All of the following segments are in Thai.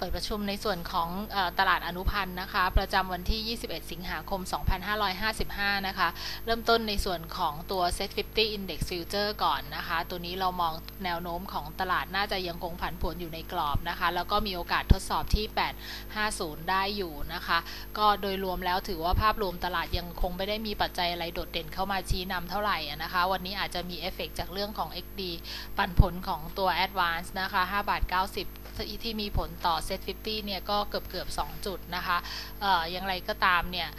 เปิดประชุมในส่วนของอตลาดอนุพันธ์นะคะ ประจำวันที่ 21 สิงหาคม 2555 นะคะ เริ่มต้นในส่วนของตัว Set 50 Index Future ก่อนนะคะ ตัวนี้เรามองแนวโน้มของตลาดน่าจะยังคงผันผวนอยู่ในกรอบนะคะ แล้วก็มีโอกาสทดสอบที่ 850 ได้อยู่นะคะ ก็โดยรวมแล้วถือว่าภาพรวมตลาดยังคงไม่ได้มีปัจจัยอะไรโดดเด่นเข้ามาชี้นำเท่าไหร่นะคะ วันนี้อาจจะมีเอฟเฟกจากเรื่องของ XD ปันผลของตัว Advance นะคะ 5 บาท 90 ที่มีผลต่อ Set 50 เนี่ยก็เกือบเกือบ2จุดนะคะอย่างไรก็ตามเนี่ย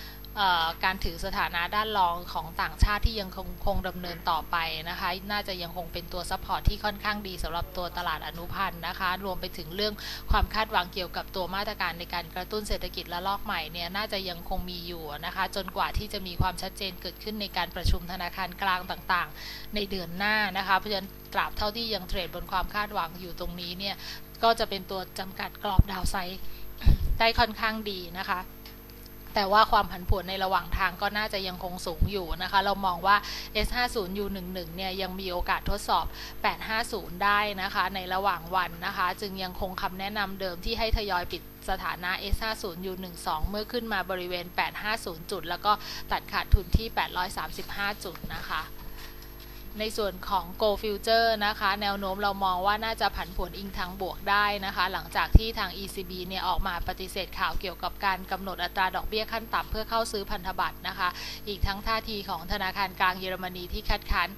การถือสถานะด้านรองของต่างชาติที่ยังคงคงดำเนินต่อไปนะคะ น่าจะยังคงเป็นตัวซัพพอร์ตที่ค่อนข้างดีสำหรับตัวตลาดอนุพันธ์นะคะ รวมไปถึงเรื่องความคาดหวังเกี่ยวกับตัวมาตรการในการกระตุ้นเศรษฐกิจและลอกใหม่เนี่ยน่าจะยังคงมีอยู่นะคะ จนกว่าที่จะมีความชัดเจนเกิดขึ้นในการประชุมธนาคารกลางต่างๆ ในเดือนหน้านะคะ เพราะฉะนั้นตราบเท่าที่ยังเทรดบนความคาดหวังอยู่ตรงนี้เนี่ย ก็จะเป็นตัวจำกัดกรอบดาวไซด์ได้ค่อนข้างดีนะคะ แต่ว่าความผันผวนในระหว่างทางก็น่าจะยังคงสูงอยู่นะคะ เรามองว่า S50U11 เนี่ยยังมีโอกาสทดสอบ 850 ได้นะคะ ในระหว่างวันนะคะ จึงยังคงคำแนะนำเดิมที่ให้ทยอยปิดสถานะ S50U12 เมื่อขึ้นมาบริเวณ 850 จุด แล้วก็ตัดขาดทุนที่ 835 จุดนะคะ ในส่วนของ Go Future นะคะ แนวโน้มเรามองว่าน่าจะผันผวนอิงทางบวกได้นะคะ หลังจากที่ทาง ECB เนี่ยออกมาปฏิเสธข่าวเกี่ยวกับการกำหนดอัตราดอกเบี้ยขั้นต่ำเพื่อเข้าซื้อพันธบัตรนะคะ อีกทั้งท่าทีของธนาคารกลางเยอรมนีที่คัดค้าน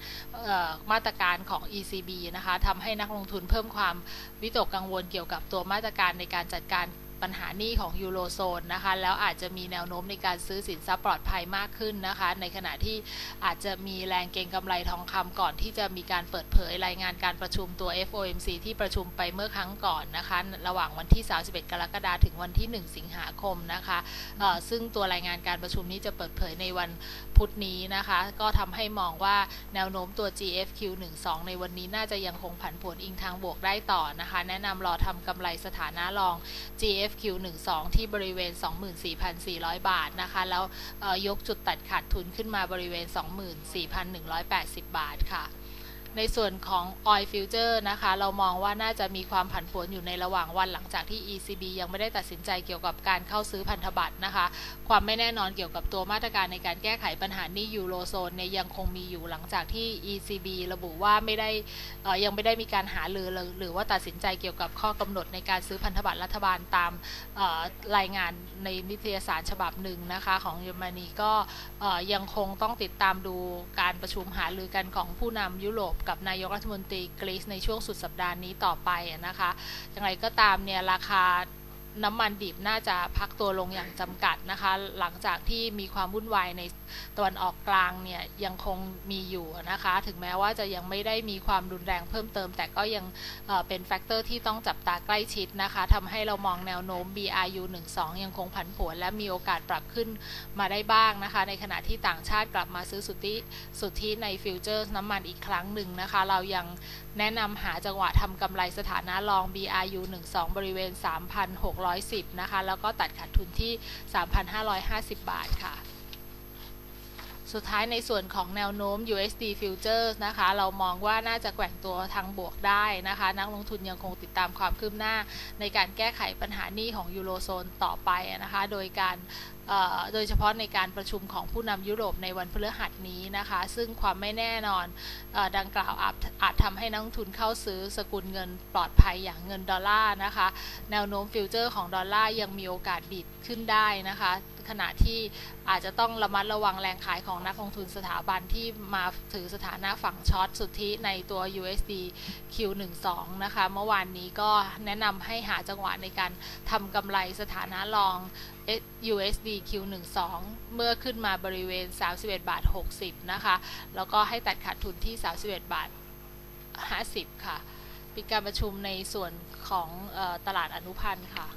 มาตรการของ ECB นะคะทำให้นักลงทุนเพิ่มความวิตกกังวลเกี่ยวกับตัวมาตรการในการจัดการ ปัญหาหนี้ของยูโรโซนนะคะ แล้วอาจจะมีแนวโน้มในการซื้อสินทรัพย์ปลอดภัยมากขึ้นนะคะ ในขณะที่อาจจะมีแรงเก็งกำไรทองคำก่อนที่จะมีการเปิดเผยรายงานการประชุมตัว FOMC ที่ประชุมไปเมื่อครั้งก่อนนะคะ ระหว่างวันที่ 31 กรกฎาคมถึงวันที่ 1 สิงหาคมนะคะซึ่งตัวรายงานการประชุมนี้จะเปิดเผยในวันพุธนี้นะคะ ก็ทำให้มองว่าแนวโน้มตัว GFQ12 ในวันนี้น่าจะยังคงผันผวนอิงทางบวกได้ต่อนะคะ แนะนำรอทำกำไรสถานะรอง G.F FQ12 ที่บริเวณ 24,400 บาทนะคะ แล้วยกจุดตัดขาดทุนขึ้นมาบริเวณ 24,180 บาทค่ะ ในส่วนของ Oil Future นะคะ เรามองว่าน่าจะมีความผันผวนอยู่ในระหว่างวันหลังจากที่ ECB ยังไม่ได้ตัดสินใจเกี่ยวกับการเข้าซื้อพันธบัตรนะคะ ความไม่แน่นอนเกี่ยวกับตัวมาตรการในการแก้ไขปัญหานี้ยูโรโซนเนี่ยยังคงมีอยู่หลังจากที่ ECB ระบุว่าไม่ได้ยังไม่ได้มีการหาหรือหรือว่าตัดสินใจเกี่ยวกับข้อกำหนดในการซื้อพันธบัตรรัฐบาลตามรายงานในนิตยสารฉบับหนึ่งนะคะของเยอรมนีก็ยังคงต้องติดตามดูการประชุมหารือกันของผู้นำยุโรปกับนายกรัฐมนตรีกรีซในช่วงสุดสัปดาห์นี้ต่อไปนะคะยังไงก็ตามเนี่ยราคา น้ำมันดิบน่าจะพักตัวลงอย่างจำกัดนะคะ หลังจากที่มีความวุ่นวายในตะวันออกกลางเนี่ยยังคงมีอยู่นะคะ ถึงแม้ว่าจะยังไม่ได้มีความรุนแรงเพิ่มเติม แต่ก็ยังเป็นแฟกเตอร์ที่ต้องจับตาใกล้ชิดนะคะทำให้เรามองแนวโน้ม BRU 12 ยังคงผันผวน และมีโอกาสปรับขึ้นมาได้บ้างนะคะ ในขณะที่ต่างชาติกลับมาซื้อสุทธิสุทธิในฟิวเจอร์น้ำมันอีกครั้งหนึ่งนะคะ เรายังแนะนำหาจังหวะทำกำไรสถานะรอง BRU 12บริเวณ610นะคะแล้วก็ตัดขาดทุนที่ 3,550 บาทค่ะ สุดท้ายในส่วนของแนวโน้ม USD Futures นะคะ เรามองว่าน่าจะแกว่งตัวทางบวกได้นะคะ นักลงทุนยังคงติดตามความคืบหน้าในการแก้ไขปัญหานี้ของยูโรโซนต่อไปนะคะ โดยการโดยเฉพาะในการประชุมของผู้นำยุโรปในวันพฤหัสนี้นะคะ ซึ่งความไม่แน่นอนอดังกล่าวอาจอาจทำให้นักทุนเข้าซื้อสกุลเงินปลอดภัยอย่างเงินดอลลาร์นะคะ แนวโน้มฟิวเจอร์ของดอลลาร์ยังมีโอกาสดีดขึ้นได้นะคะ ขณะที่อาจจะต้องระมัดระวังแรงขายของนักลงทุนสถาบันที่มาถือสถานะฝั่งช็อตสุทธิในตัว USD Q12 นะคะ เมื่อวานนี้ก็แนะนำให้หาจังหวะในการทำกำไรสถานะรอง USD Q12 เมื่อขึ้นมาบริเวณ 31 บาท 60 นะคะ แล้วก็ให้ตัดขาดทุนที่ 31 บาท 50 ค่ะปิดการประชุมในส่วนของออตลาดอนุพันธ์ค่ะ